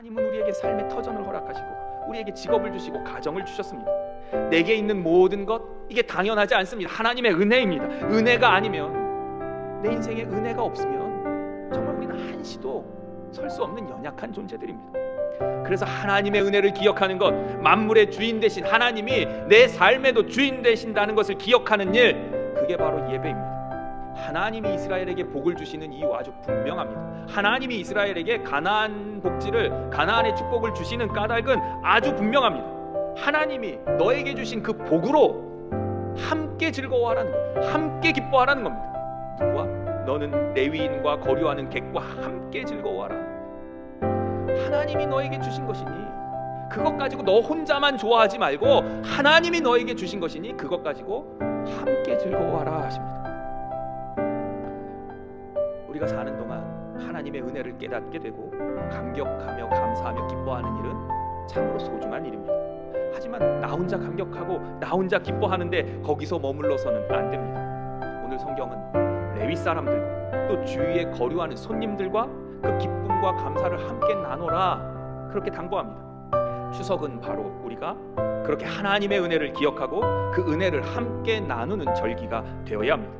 하나님은 우리에게 삶의 터전을 허락하시고 우리에게 직업을 주시고 가정을 주셨습니다. 내게 있는 모든 것 이게 당연하지 않습니다. 하나님의 은혜입니다. 은혜가 아니면 내 인생에 은혜가 없으면 정말 우리는 한시도 설 수 없는 연약한 존재들입니다. 그래서 하나님의 은혜를 기억하는 것, 만물의 주인 되신 하나님이 내 삶에도 주인 되신다는 것을 기억하는 일, 그게 바로 예배입니다. 하나님이 이스라엘에게 복을 주시는 이유 아주 분명합니다. 하나님이 이스라엘에게 가나안 복지를 가나안의 축복을 주시는 까닭은 아주 분명합니다. 하나님이 너에게 주신 그 복으로 함께 즐거워하라는 것, 함께 기뻐하라는 겁니다. 누구와? 너는 레위인과 거류하는 객과 함께 즐거워하라. 하나님이 너에게 주신 것이니 그것 가지고 너 혼자만 좋아하지 말고 하나님이 너에게 주신 것이니 그것 가지고 함께 즐거워하라 하십니다. 우리가 사는 동안 하나님의 은혜를 깨닫게 되고 감격하며 감사하며 기뻐하는 일은 참으로 소중한 일입니다. 하지만 나 혼자 감격하고 나 혼자 기뻐하는데 거기서 머물러서는 안 됩니다. 오늘 성경은 레위 사람들과 또 주위에 거류하는 손님들과 그 기쁨과 감사를 함께 나눠라 그렇게 당부합니다. 추석은 바로 우리가 그렇게 하나님의 은혜를 기억하고 그 은혜를 함께 나누는 절기가 되어야 합니다.